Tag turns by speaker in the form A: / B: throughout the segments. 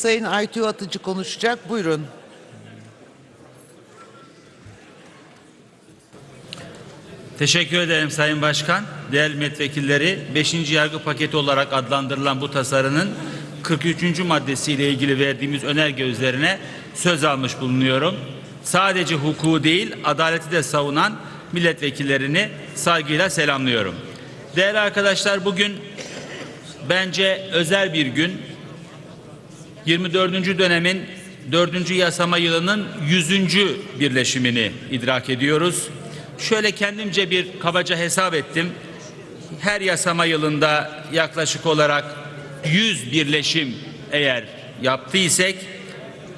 A: Sayın Aytu Atıcı konuşacak. Buyurun.
B: Teşekkür ederim Sayın Başkan. Değerli milletvekilleri, 5. yargı paketi olarak adlandırılan bu tasarının 43. maddesiyle ilgili verdiğimiz önerge üzerine söz almış bulunuyorum. Sadece hukuku değil, adaleti de savunan milletvekillerini saygıyla selamlıyorum. Değerli arkadaşlar, bugün bence özel bir gün. 24. dönemin 4. yasama yılının 100. birleşimini idrak ediyoruz. Şöyle kendimce bir kabaca hesap ettim. Her yasama yılında yaklaşık olarak 100 birleşim eğer yaptıysak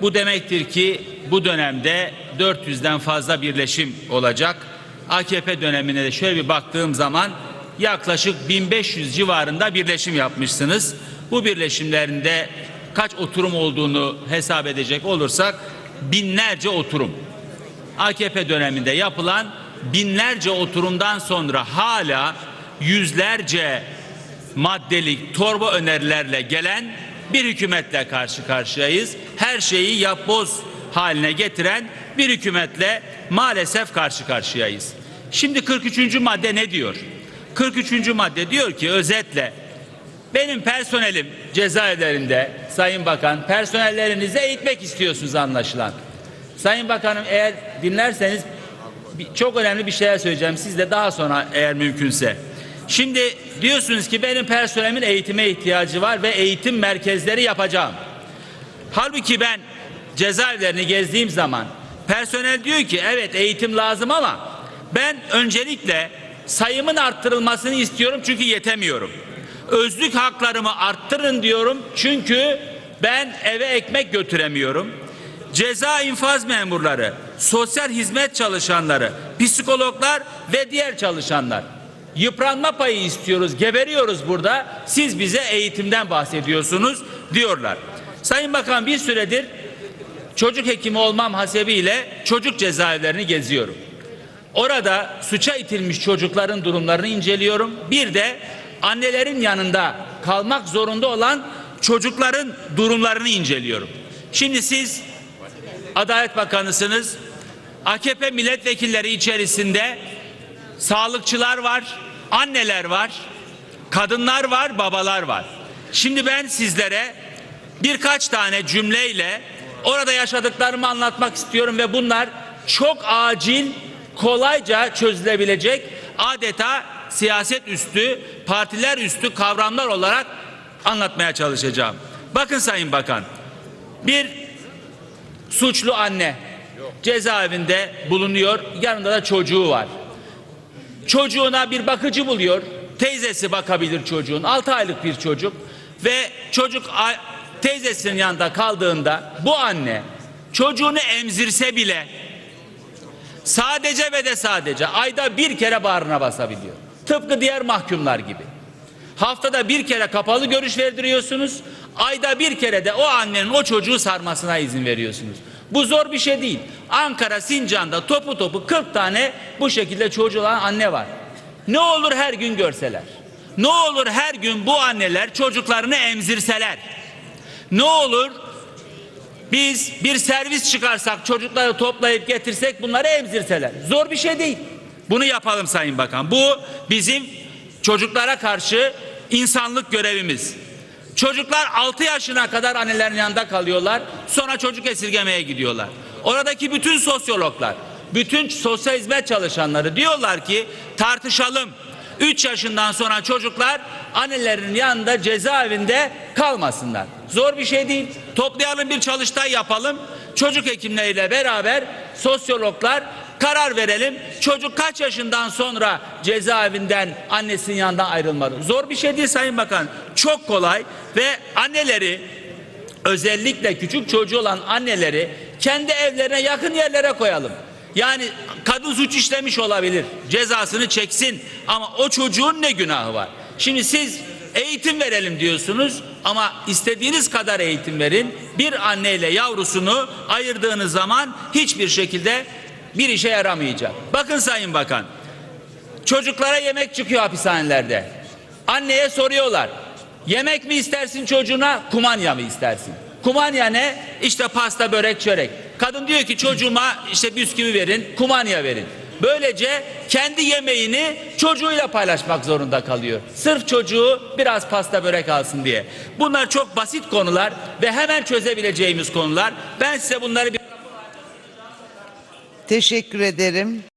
B: bu demektir ki bu dönemde 400'den fazla birleşim olacak. AKP dönemine de şöyle bir baktığım zaman yaklaşık 1500 civarında birleşim yapmışsınız. Bu birleşimlerinde kaç oturum olduğunu hesap edecek olursak binlerce oturum. AKP döneminde yapılan binlerce oturumdan sonra hala yüzlerce maddelik torba önerilerle gelen bir hükümetle karşı karşıyayız. Her şeyi yapboz haline getiren bir hükümetle maalesef karşı karşıyayız. Şimdi 43. madde ne diyor? 43. madde diyor ki özetle benim personelim cezaevlerinde Sayın Bakan personellerinizi eğitmek istiyorsunuz anlaşılan. Sayın Bakanım eğer dinlerseniz çok önemli bir şeyler söyleyeceğim. Siz de daha sonra eğer mümkünse. Şimdi diyorsunuz ki benim personelimin eğitime ihtiyacı var ve eğitim merkezleri yapacağım. Halbuki ben cezaevlerini gezdiğim zaman personel diyor ki evet eğitim lazım ama ben öncelikle sayımın arttırılmasını istiyorum çünkü yetemiyorum. Özlük haklarımı arttırın diyorum çünkü ben eve ekmek götüremiyorum. Ceza infaz memurları, sosyal hizmet çalışanları, psikologlar ve diğer çalışanlar. Yıpranma payı istiyoruz, geberiyoruz burada. Siz bize eğitimden bahsediyorsunuz diyorlar. Sayın Bakan bir süredir çocuk hekimi olmam hasebiyle çocuk cezaevlerini geziyorum. Orada suça itilmiş çocukların durumlarını inceliyorum. Bir de annelerin yanında kalmak zorunda olan çocukların durumlarını inceliyorum. Şimdi siz Adalet Bakanısınız. AKP milletvekilleri içerisinde sağlıkçılar var, anneler var, kadınlar var, babalar var. Şimdi ben sizlere birkaç tane cümleyle orada yaşadıklarımı anlatmak istiyorum ve bunlar çok acil, kolayca çözülebilecek adeta siyaset üstü, partiler üstü kavramlar olarak anlatmaya çalışacağım. Bakın Sayın Bakan, bir suçlu anne cezaevinde bulunuyor. Yanında da çocuğu var. Çocuğuna bir bakıcı buluyor. Teyzesi bakabilir çocuğun. 6 aylık bir çocuk ve çocuk teyzesinin yanında kaldığında bu anne çocuğunu emzirse bile sadece ve de sadece ayda bir kere bağrına basabiliyor. Tıpkı diğer mahkumlar gibi. Haftada bir kere kapalı görüş verdiriyorsunuz. Ayda bir kere de o annenin o çocuğu sarmasına izin veriyorsunuz. Bu zor bir şey değil. Ankara, Sincan'da topu topu 40 tane bu şekilde çocuğu olan anne var. Ne olur her gün görseler. Ne olur her gün bu anneler çocuklarını emzirseler. Ne olur biz bir servis çıkarsak çocukları toplayıp getirsek bunları emzirseler. Zor bir şey değil. Bunu yapalım Sayın Bakan. Bu bizim çocuklara karşı insanlık görevimiz. Çocuklar 6 yaşına kadar annelerin yanında kalıyorlar. Sonra çocuk esirgemeye gidiyorlar. Oradaki bütün sosyologlar, bütün sosyal hizmet çalışanları diyorlar ki tartışalım. 3 yaşından sonra çocuklar annelerinin yanında cezaevinde kalmasınlar. Zor bir şey değil. Toplayalım bir çalıştay yapalım. Çocuk hekimleriyle beraber sosyologlar karar verelim. Çocuk kaç yaşından sonra cezaevinden annesinin yanından ayrılmalı? Zor bir şey değil Sayın Bakan. Çok kolay ve anneleri özellikle küçük çocuğu olan anneleri kendi evlerine yakın yerlere koyalım. Yani kadın suç işlemiş olabilir. Cezasını çeksin ama o çocuğun ne günahı var? Şimdi siz eğitim verelim diyorsunuz ama istediğiniz kadar eğitim verin. Bir anneyle yavrusunu ayırdığınız zaman hiçbir şekilde bir işe yaramayacak. Bakın Sayın Bakan. Çocuklara yemek çıkıyor hapishanelerde. Anneye soruyorlar. Yemek mi istersin çocuğuna, kumanya mı istersin? Kumanya ne? İşte pasta, börek, çörek. Kadın diyor ki çocuğuma işte bisküvi verin, kumanya verin. Böylece kendi yemeğini çocuğuyla paylaşmak zorunda kalıyor. Sırf çocuğu biraz pasta börek alsın diye. Bunlar çok basit konular ve hemen çözebileceğimiz konular. Ben size bunları bir
A: Teşekkür ederim.